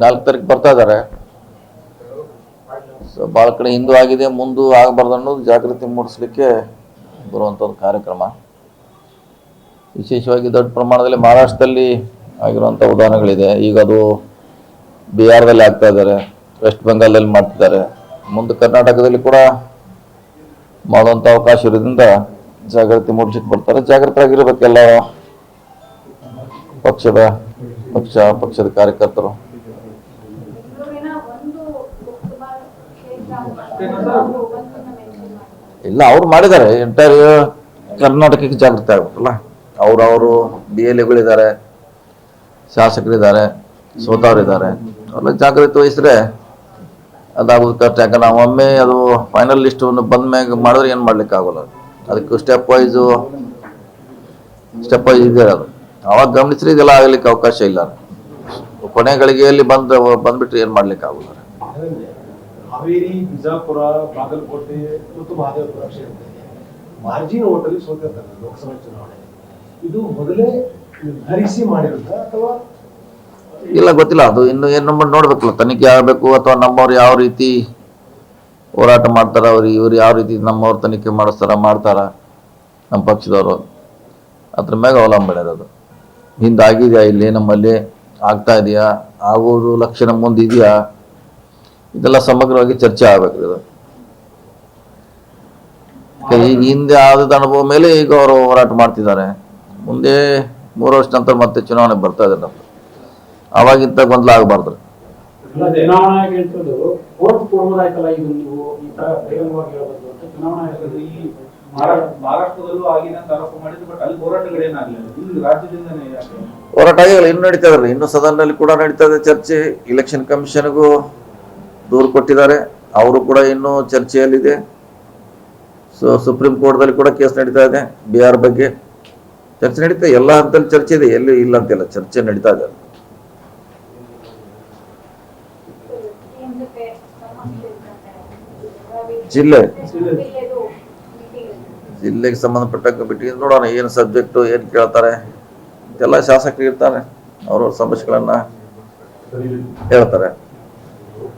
ನಾಲ್ಕು ತಾರೀಕು ಬರ್ತಾ ಇದ್ದಾರೆ. ಸೊ ಭಾಳ ಕಡೆ ಹಿಂದೂ ಆಗಿದೆ, ಮುಂದೆ ಆಗಬಾರ್ದು ಅನ್ನೋದು ಜಾಗೃತಿ ಮೂಡಿಸ್ಲಿಕ್ಕೆ ಬರುವಂಥದ್ದು ಕಾರ್ಯಕ್ರಮ. ವಿಶೇಷವಾಗಿ ದೊಡ್ಡ ಪ್ರಮಾಣದಲ್ಲಿ ಮಹಾರಾಷ್ಟ್ರದಲ್ಲಿ ಆಗಿರುವಂಥ ಉದಾಹರಣೆಗಳಿದೆ. ಈಗ ಅದು ಬಿಹಾರದಲ್ಲಿ ಆಗ್ತಾ ಇದ್ದಾರೆ, ವೆಸ್ಟ್ ಬೆಂಗಾಲದಲ್ಲಿ ಮಾಡ್ತಿದ್ದಾರೆ. ಮುಂದೆ ಕರ್ನಾಟಕದಲ್ಲಿ ಕೂಡ ಮಾಡುವಂಥ ಅವಕಾಶ ಇರೋದ್ರಿಂದ ಜಾಗೃತಿ ಮೂಡಿಸಕ್ಕೆ ಬರ್ತಾರೆ. ಜಾಗೃತರಾಗಿರ್ಬೇಕೆಲ್ಲ ಪಕ್ಷದ, ಪಕ್ಷ, ಪಕ್ಷದ ಕಾರ್ಯಕರ್ತರು. ಇಲ್ಲ, ಅವ್ರು ಮಾಡಿದ್ದಾರೆ. ಎಂಟೈರ್ ಕರ್ನಾಟಕಕ್ಕೆ ಜಾಗೃತಿ ಆಗ್ಬೇಕಲ್ಲ ಅವ್ರವರು ಅವರು ಬಿ ಎಲ್ ಎಗಳಿದ್ದಾರೆ ಶಾಸಕರಿದ್ದಾರೆ, ಸೋತವರಿದ್ದಾರೆ. ಅವರೆಲ್ಲ ಜಾಗೃತಿ ವಹಿಸಿದ್ರೆ ಅದಾಗೋದು ಕಷ್ಟ. ಯಾಕಂದ್ರೆ ನಾವು ಒಮ್ಮೆ ಅದು ಫೈನಲ್ ಲಿಸ್ಟನ್ನು ಬಂದ ಮ್ಯಾಗ ಮಾಡಿದ್ರೆ ಏನು ಮಾಡ್ಲಿಕ್ಕೆ ಆಗೋಲ್ಲ ಅದಕ್ಕೆ ಸ್ಟೆಪ್ ವೈಸು ಸ್ಟೆಪ್ ವೈಸ್ ಇದೆ ಅದು. ಅವಾಗ ಗಮನಿಸಿದ್ರೆ ಇದೆಲ್ಲ ಆಗ್ಲಿಕ್ಕೆ ಅವಕಾಶ ಇಲ್ಲ. ಕೊನೆ ಗಳಿಗೆಯಲ್ಲಿ ಬಂದು ಬಂದ್ಬಿಟ್ರೆ ಏನು ಮಾಡ್ಲಿಕ್ಕೆ ಆಗೋಲ್ಲ ಹಾವೇರಿ ಬಿಜಾಪುರ ಬಾಗಲಕೋಟೆ ಮತ್ತು ಮಹದೇವಪುರ ಕ್ಷೇತ್ರದಲ್ಲಿ ಮಾರ್ಜಿನ್ ಓಟಲ್ಲಿ ಸೋತಿರ್ತಾರೆ ಲೋಕಸಭಾ ಚುನಾವಣೆ. ಇದು ಮೊದಲೇ ನಿರ್ಧರಿಸಿ ಮಾಡಿರುತ್ತ ಅಥವಾ ಇಲ್ಲ ಗೊತ್ತಿಲ್ಲ. ಅದು ಇನ್ನು ಏನು ನಮ್ಮ ನೋಡ್ಬೇಕಲ್ಲ. ತನಿಖೆ ಆಗಬೇಕು ಅಥವಾ ನಮ್ಮವ್ರು ಯಾವ ರೀತಿ ಹೋರಾಟ ಮಾಡ್ತಾರ ಅವ್ರು ಇವ್ರು ಯಾವ ರೀತಿ ನಮ್ಮವ್ರು ತನಿಖೆ ಮಾಡಿಸ್ತಾರ ಮಾಡ್ತಾರ ನಮ್ಮ ಪಕ್ಷದವರು. ಅದ್ರ ಮ್ಯಾಗ ಅವಲಂಬನೆ ಇರೋದು. ಹಿಂದೆ ಆಗಿದೆಯಾ ಇಲ್ಲಿ ನಮ್ಮಲ್ಲಿ ಆಗ್ತಾ ಇದೆಯಾ, ಆಗೋದು ಲಕ್ಷಣ ಮುಂದೆ ಇದೆಯಾ? ಇದೆಲ್ಲ ಸಮಗ್ರವಾಗಿ ಚರ್ಚೆ ಆಗ್ಬೇಕು ಈಗ ಹಿಂದೆ ಆದ ಅನುಭವ ಮೇಲೆ ಈಗ ಅವರು ಹೋರಾಟ ಮಾಡ್ತಿದ್ದಾರೆ. ಮುಂದೆ ಮೂರು ವರ್ಷ ನಂತರ ಮತ್ತೆ ಚುನಾವಣೆ ಬರ್ತಾ ಇದೆ ನಮ್ದು. ಅವಾಗಿಂತ ಗೊಂದಲ ಆಗಬಾರ್ದು. ಚುನಾವಣಾ ಚುನಾವಣಾ ಆಯೋಗದ ಈ ಮಹಾರಾಷ್ಟ್ರದಲ್ಲೂ ಆಗಿದೆ ಅಂತ ಆರೋಪ ಮಾಡಿದ್ರು ಬಟ್ ಅಲ್ಲಿ ಹೋರಾಟಗಳೇನಾಗಲಿಲ್ಲ ಇಲ್ಲಿ ಹೋರಾಟ ಆಗಿಲ್ಲ ಇನ್ನು ನಡೀತಾ ಇದ್ರಿ ಇನ್ನು ಸದನದಲ್ಲಿ ಕೂಡ ನಡೀತಾ ಇದೆ ಚರ್ಚೆ. ಇಲೆಕ್ಷನ್ ಕಮಿಷನ್ಗೂ ದೂರು ಕೊಟ್ಟಿದ್ದಾರೆ. ಅವರು ಕೂಡ ಇನ್ನೂ ಚರ್ಚೆಯಲ್ಲಿದೆ. ಸೊ ಸುಪ್ರೀಂ ಕೋರ್ಟ್ದಲ್ಲಿ ಕೂಡ ಕೇಸ್ ನಡೀತಾ ಇದೆ. ಬಿಹಾರ್ ಬಗ್ಗೆ ಚರ್ಚೆ ನಡೀತಾ, ಎಲ್ಲ ಹಂತದಲ್ಲಿ ಚರ್ಚೆ ಇದೆ. ಎಲ್ಲಿ ಇಲ್ಲ ಅಂತಿಲ್ಲ ಚರ್ಚೆ ನಡೀತಾ ಇದೆ. ಜಿಲ್ಲೆ? ಜಿಲ್ಲೆಗೆ ಸಂಬಂಧಪಟ್ಟ ಕಮಿಟಿ ನೋಡೋಣ ಏನು ಸಬ್ಜೆಕ್ಟು ಏನು ಕೇಳ್ತಾರೆ. ಎಲ್ಲ ಶಾಸಕರು ಇರ್ತಾರೆ ಅವ್ರವ್ರ ಸಮಸ್ಯೆಗಳನ್ನ ಹೇಳ್ತಾರೆ.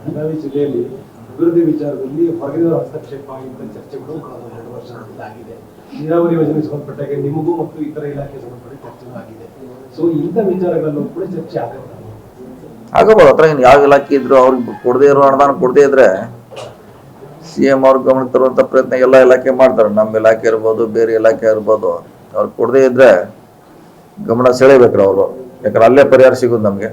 ಬೆಳಗಾವಿ ಜಿಲ್ಲೆಯಲ್ಲಿ ಅಭಿವೃದ್ಧಿ ವಿಚಾರದಲ್ಲಿ ಹೊರಗಿನ ಹಸ್ತಕ್ಷೇಪ ಚರ್ಚೆಗಳು ಕಳೆದ ಎರಡು ವರ್ಷಗಳಲ್ಲಿ ಆಗಿದೆ. ನೀರಾವರಿ ಯೋಜನೆಗೆ ಸಂಬಂಧಪಟ್ಟಾಗ ನಿಮಗೂ ಮತ್ತು ಇತರ ಇಲಾಖೆಗೆ ಸಂಬಂಧಪಟ್ಟ ಚರ್ಚೆಗಳು ಆಗಿದೆ. ಸೊ ಇಂಥ ವಿಚಾರಗಳಲ್ಲೂ ಕೂಡ ಚರ್ಚೆ ಆಗುತ್ತೆ ಆಗಬಹುದು ಅತ್ರ ಏನು ಯಾವ ಇಲಾಖೆ ಇದ್ರು ಅವ್ರಿಗೆ ಕೊಡದೇ ಇರೋ ಅನುದಾನ ಕೊಡದೇ ಇದ್ರೆ ಸಿ ಎಂ ಅವ್ರ ಗಮನ ತರುವಂಥ ಪ್ರಯತ್ನ ಎಲ್ಲ ಇಲಾಖೆ ಮಾಡ್ತಾರೆ. ನಮ್ಮ ಇಲಾಖೆ ಇರ್ಬೋದು, ಬೇರೆ ಇಲಾಖೆ ಇರ್ಬೋದು. ಅವ್ರು ಕೊಡದೇ ಇದ್ರೆ ಗಮನ ಸೆಳೆಬೇಕ್ರ ಅವರು. ಯಾಕಂದ್ರೆ ಅಲ್ಲೇ ಪರಿಹಾರ ಸಿಗೋದು ನಮಗೆ.